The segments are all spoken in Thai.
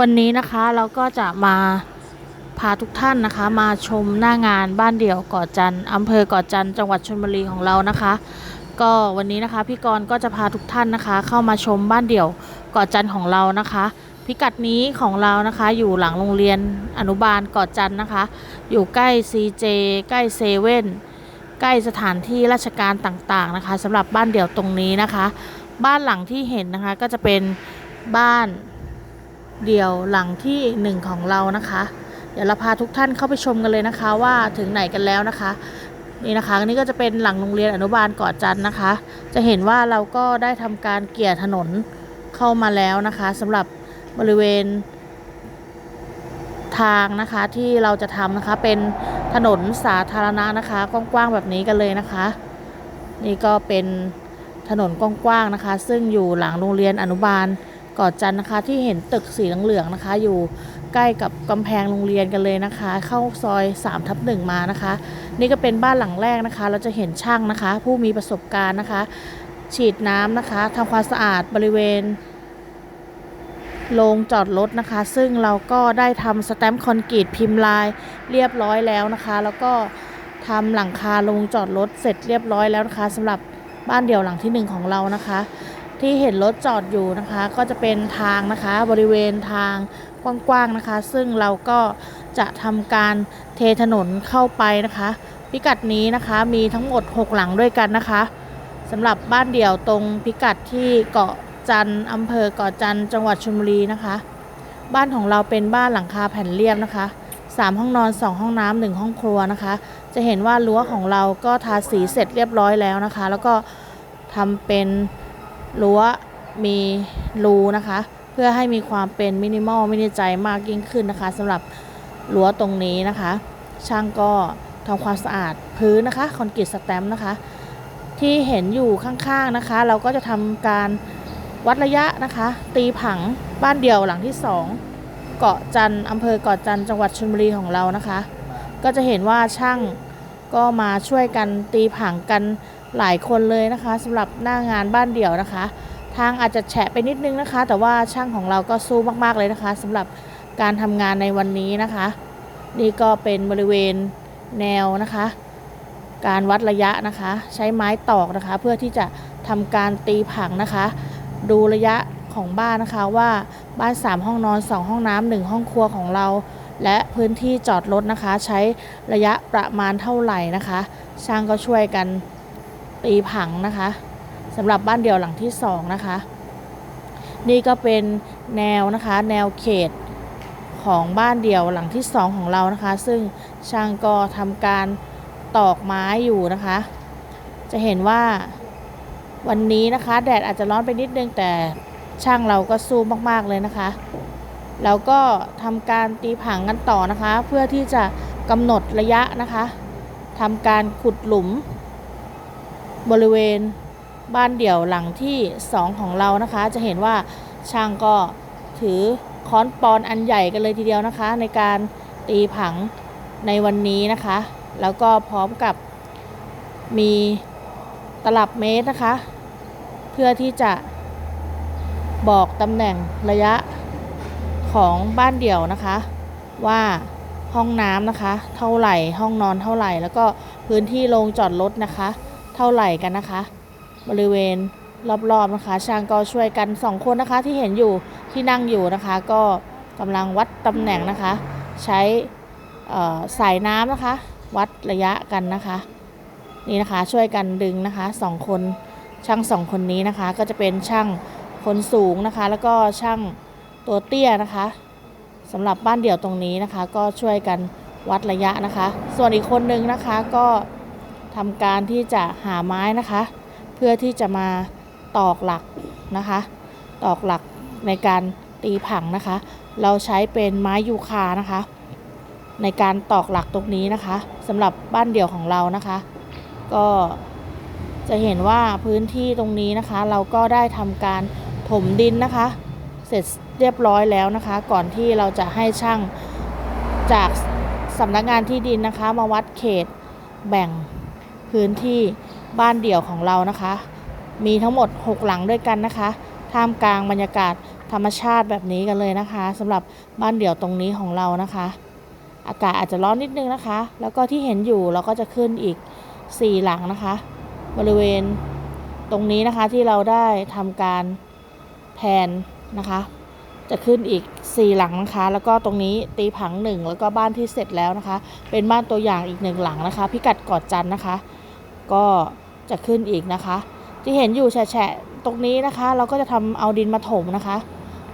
วันนี้นะคะเราก็จะมาพาทุกท่านนะคะ มาชมหน้างานบ้านเดี่ยวก่อจันอำเภอก่อจันจังหวัดชลบุรีของเรานะคะ ก็วันนี้นะคะพี่กรณ์ก็จะพาทุกท่านนะคะ เข้ามาชมบ้านเดี่ยวก่อจันของเรานะคะ พิกัดนี้ของเรานะคะอยู่หลังโรงเรียนอนุบาลก่อจันนะคะ อยู่ใกล้ CJ ใกล้เซเว่นใกล้สถานที่ราชการต่างๆนะคะสำหรับบ้านเดี่ยวตรงนี้นะคะ บ้านหลังที่เห็นนะคะก็จะเป็นบ้าน เดี่ยวหลังที่หนึ่งของเรานะคะ เดี๋ยวเราพาทุกท่านเข้าไปชมกันเลยนะคะ ว่าถึงไหนกันแล้วนะคะ นี่นะคะนนี้ก็จะเป็นหลังโรงเรียนอนุบาลเกาะจันทร์นะคะ จะเห็นว่าเราก็ได้ทำการเกี่ยถนนเข้ามาแล้วนะคะสำหรับบริเวณทางนะคะที่เราจะทำนะคะเป็นถนนสาธารณะนะคะ กว้างๆแบบนี้กันเลยนะคะ นี่ก็เป็นถนนกว้างๆนะคะ ซึ่งอยู่หลังโรงเรียนอนุบาล กาะจันนะคะ ที่เห็นตึกสีเหลืองๆนะคะ อยู่ใกล้กับกำแพงโรงเรียนกันเลยนะคะ เข้าซอย3ทับหนึ่งมานะคะ นี่ก็เป็นบ้านหลังแรกนะคะ เราจะเห็นช่างนะคะ ผู้มีประสบการณ์นะคะ ฉีดน้ำนะคะทำความสะอาดบริเวณโรงจอดรถนะคะ ซึ่งเราก็ได้ทำสแตมป์คอนกรีตพิมพ์ลายเรียบร้อยแล้วนะคะ แล้วก็ทำหลังคาโรงจอดรถเสร็จเรียบร้อยแล้วนะคะสำหรับบ้านเดี่ยวหลังที่หนึ่งของเรานะคะ ที่เห็นรถจอดอยู่นะคะ ก็จะเป็นทางนะคะบริเวณทางกว้างๆนะคะ ซึ่งเราก็จะทำการเทถนนเข้าไปนะคะ พิกัดนี้นะคะมีทั้งหมด 6 หลังด้วยกันนะคะสำหรับบ้านเดี่ยวตรงพิกัดที่เกาะจันทร์อำเภอเกาะจันทร์จังหวัดชลบุรีนะคะ บ้านของเราเป็นบ้านหลังคาแผ่นเรียบนะคะ 3 ห้องนอน 2 ห้องน้ำ1ห้องครัวนะคะ จะเห็นว่ารั้วของเราก็ทาสีเสร็จเรียบร้อยแล้วนะคะ แล้วก็ทำเป็น รั้วมีรูนะคะ เพื่อให้มีความเป็นมินิมอลมินิใจมากยิ่งขึ้นนะคะสำหรับรั้วตรงนี้นะคะ ช่างก็ทำความสะอาดพื้นนะคะคอนกรีตสแตมป์นะคะ ที่เห็นอยู่ข้างๆนะคะ เราก็จะทำการวัดระยะนะคะ ตีผังบ้านเดี่ยวหลังที่ 2 เกาะจันทร์อำเภอเกาะจันทร์จังหวัดชลบุรีของเรานะคะ ก็จะเห็นว่าช่าง ก็มาช่วยกันตีผังกันหลายคนเลยนะคะสำหรับหน้างานบ้านเดี่ยวนะคะ ทางอาจจะแฉะไปนิดนึงนะคะ แต่ว่าช่างของเราก็สู้มากๆเลยนะคะสำหรับการทำงานในวันนี้นะคะ นี่ก็เป็นบริเวณแนวนะคะ การวัดระยะนะคะ ใช้ไม้ตอกนะคะ เพื่อที่จะทำการตีผังนะคะ ดูระยะของบ้านนะคะว่าบ้าน 3 ห้องนอน 2 ห้องน้ำ1ห้องครัวของเรา และพื้นที่จอดรถนะคะ ใช้ระยะประมาณเท่าไหร่นะคะ ช่างก็ช่วยกันตีผังนะคะสำหรับบ้านเดี่ยวหลังที่สองนะคะ นี่ก็เป็นแนวนะคะ แนวเขตของบ้านเดี่ยวหลังที่สองของเรานะคะ ซึ่งช่างก็ทำการตอกไม้อยู่นะคะ จะเห็นว่าวันนี้นะคะ แดดอาจจะร้อนไปนิดนึงแต่ช่างเราก็สู้มาก ๆ เลยนะคะ แล้วก็ทำการตีผังกันต่อนะคะ เพื่อที่จะกำหนดระยะนะคะทำการขุดหลุม บริเวณบ้านเดี่ยวหลังที่ 2 ของเรานะคะ จะเห็นว่าช่างก็ถือค้อนปอนอันใหญ่กันเลยทีเดียวนะคะ ในการตีผังในวันนี้นะคะ แล้วก็พร้อมกับมีตลับเมตรนะคะ เพื่อที่จะบอกตำแหน่งระยะ ของบ้านเดี่ยวนะคะ ว่าห้องน้ำนะคะ เท่าไหร่ห้องนอนเท่าไหร่ แล้วก็พื้นที่โรงจอดรถนะคะ เท่าไหร่กันนะคะ บริเวณรอบๆนะคะ ช่างก็ช่วยกันสองคนนะคะที่เห็นอยู่ที่นั่งอยู่นะคะ ก็กำลังวัดตำแหน่งนะคะ ใช้สายน้ำนะคะ วัดระยะกันนะคะ นี่นะคะช่วยกันดึงนะคะสองคนช่างสองคนนี้นะคะ ก็จะเป็นช่างคนสูงนะคะ แล้วก็ช่าง ตัวเตี้ยนะคะสำหรับบ้านเดี่ยวตรงนี้นะคะ ก็ช่วยกันวัดระยะนะคะ ส่วนอีกคนนึงนะคะก็ทำการที่จะหาไม้นะคะ เพื่อที่จะมาตอกหลักนะคะ ตอกหลักในการตีผังนะคะ เราใช้เป็นไม้ยูคานะคะ ในการตอกหลักตรงนี้นะคะสำหรับบ้านเดี่ยวของเรานะคะ ก็จะเห็นว่าพื้นที่ตรงนี้นะคะ เราก็ได้ทำการถมดินนะคะ เสร็จเรียบร้อยแล้วนะคะ ก่อนที่เราจะให้ช่างจากสำนักงานที่ดินนะคะ มาวัดเขตแบ่งพื้นที่บ้านเดี่ยวของเรานะคะ มีทั้งหมด 6 หลังด้วยกันนะคะ ท่ามกลางบรรยากาศธรรมชาติแบบนี้กันเลยนะคะสำหรับบ้านเดี่ยวตรงนี้ของเรานะคะ อากาศอาจจะร้อนนิดนึงนะคะ แล้วก็ที่เห็นอยู่เราก็จะขึ้นอีก 4 หลังนะคะ บริเวณตรงนี้นะคะที่เราได้ทำการแผน นะคะ จะขึ้นอีก 4 หลังนะคะ แล้วก็ตรงนี้ตีผังหนึ่งแล้วก็บ้านที่เสร็จแล้วนะคะ เป็นบ้านตัวอย่างอีกหนึ่งหลังนะคะ พิกัดกอดจันทร์นะคะ ก็จะขึ้นอีกนะคะ ที่เห็นอยู่แฉะตรงนี้นะคะ เราก็จะทำเอาดินมาถมนะคะ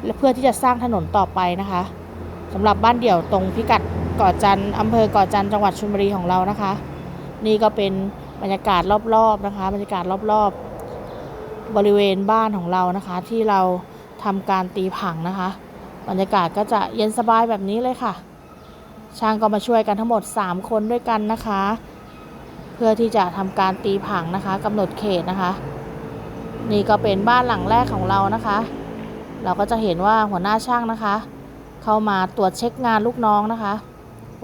และเพื่อที่จะสร้างถนนต่อไปนะคะสำหรับบ้านเดี่ยวตรงพิกัดเกาะจันทร์อำเภอเกาะจันทร์จังหวัดชลบุรีของเรานะคะ นี่ก็เป็นบรรยากาศรอบๆนะคะ บรรยากาศรอบๆ บริเวณบ้านของเรานะคะ ที่เรา ทำการตีผังนะคะ บรรยากาศก็จะเย็นสบายแบบนี้เลยค่ะ ช่างก็มาช่วยกันทั้งหมด 3 คนด้วยกันนะคะ เพื่อที่จะทำการตีผังนะคะกำหนดเขตนะคะ นี่ก็เป็นบ้านหลังแรกของเรานะคะ เราก็จะเห็นว่าหัวหน้าช่างนะคะ เข้ามาตรวจเช็คงานลูกน้องนะคะ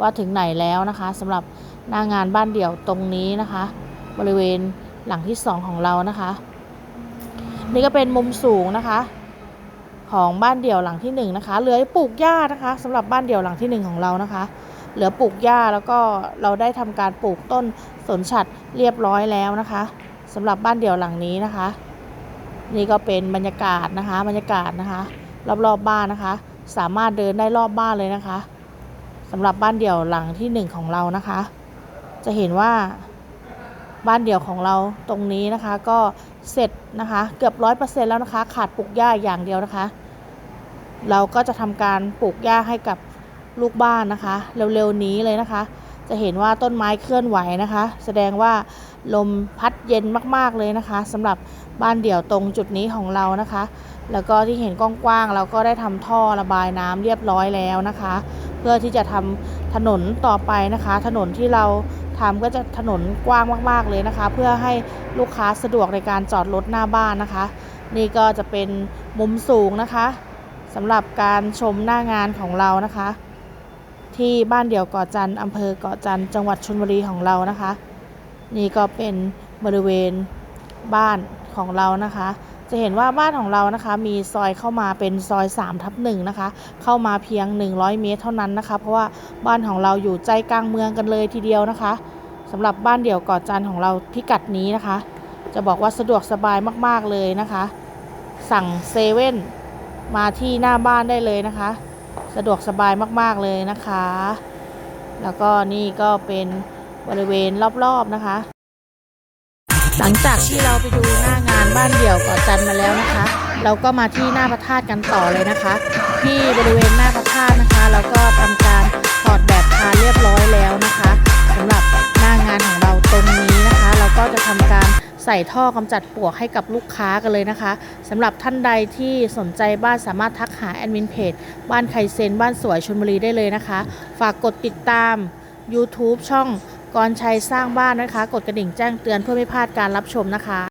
ว่าถึงไหนแล้วนะคะสำหรับหน้างานบ้านเดี่ยวตรงนี้นะคะ บริเวณหลังที่สองของเรานะคะ นี่ก็เป็นมุมสูงนะคะ ของบ้านเดี่ยวหลังที่หนึ่งนะคะเหลือปลูกหญ้านะคะสำหรับบ้านเดี่ยวหลังที่หนึ่งของเรานะคะ เหลือปลูกหญ้าแล้วก็เราได้ทำการปลูกต้นสนฉัดเรียบร้อยแล้วนะคะสำหรับบ้านเดี่ยวหลังนี้นะคะ นี่ก็เป็นบรรยากาศนะคะ บรรยากาศนะคะ รอบๆบบ้านนะคะ สามารถเดินได้รอบบ้านเลยนะคะสำหรับบ้านเดี่ยวหลังที่หนึ่งของเรานะคะ จะเห็นว่า บ้านเดี่ยวของเราตรงนี้นะคะ ก็เสร็จนะคะเกือบร้อยเปอร์เซ็นต์แล้วนะคะ ขาดปลูกหญ้าอย่างเดียวนะคะ เราก็จะทำการปลูกหญ้าให้กับลูกบ้านนะคะ เร็วๆนี้เลยนะคะ จะเห็นว่าต้นไม้เคลื่อนไหวนะคะ แสดงว่าลมพัดเย็นมากๆเลยนะคะสำหรับบ้านเดี่ยวตรงจุดนี้ของเรานะคะ แล้วก็ที่เห็นกว้างๆเราก็ได้ทำท่อระบายน้ำเรียบร้อยแล้วนะคะ เพื่อที่จะทำถนนต่อไปนะคะ ถนนที่เรา ทำก็จะถนนกว้างมาก ๆ เลยนะคะ เพื่อให้ลูกค้าสะดวกในการจอดรถหน้าบ้านนะคะ นี่ก็จะเป็นมุมสูงนะคะสำหรับการชมหน้างานของเรานะคะ ที่บ้านเดี่ยวเกาะจันทร์อำเภอเกาะจันทร์จังหวัดชลบุรีของเรานะคะ นี่ก็เป็นบริเวณบ้านของเรานะคะ จะเห็นว่าบ้านของเรานะคะ มีซอยเข้ามาเป็นซอย3ทับหนึ่งนะคะ เข้ามาเพียง 100 เมตรเท่านั้นนะคะ เพราะว่าบ้านของเราอยู่ใจกลางเมืองกันเลยทีเดียวนะคะสำหรับบ้านเดี่ยวเกาะจันของเราพิกัดนี้นะคะ จะบอกว่าสะดวกสบายมากๆเลยนะคะ สั่งเซเว่นมาที่หน้าบ้านได้เลยนะคะ สะดวกสบายมากๆเลยนะคะ แล้วก็นี่ก็เป็นบริเวณรอบๆนะคะ หลังจากที่เราไปดูหน้างานบ้านเดี่ยวเกาะจันมาแล้วนะคะ เราก็มาที่หน้าพระธาตุกันต่อเลยนะคะ ที่บริเวณหน้าพระธาตุนะคะ เราก็ทำการถอดแบบพาเรียบร้อยแล้วนะคะสำหรับหน้างานของเราตรงนี้นะคะ เราก็จะทำการใส่ท่อกำจัดปลวกให้กับลูกค้ากันเลยนะคะสำหรับท่านใดที่สนใจบ้านสามารถทักหาแอดมินเพจบ้านไคเซนบ้านสวยชลบุรีได้เลยนะคะ ฝากกดติดตาม YouTube ช่อง กรชัยสร้างบ้านนะคะ กดกระดิ่งแจ้งเตือนเพื่อไม่พลาดการรับชมนะคะ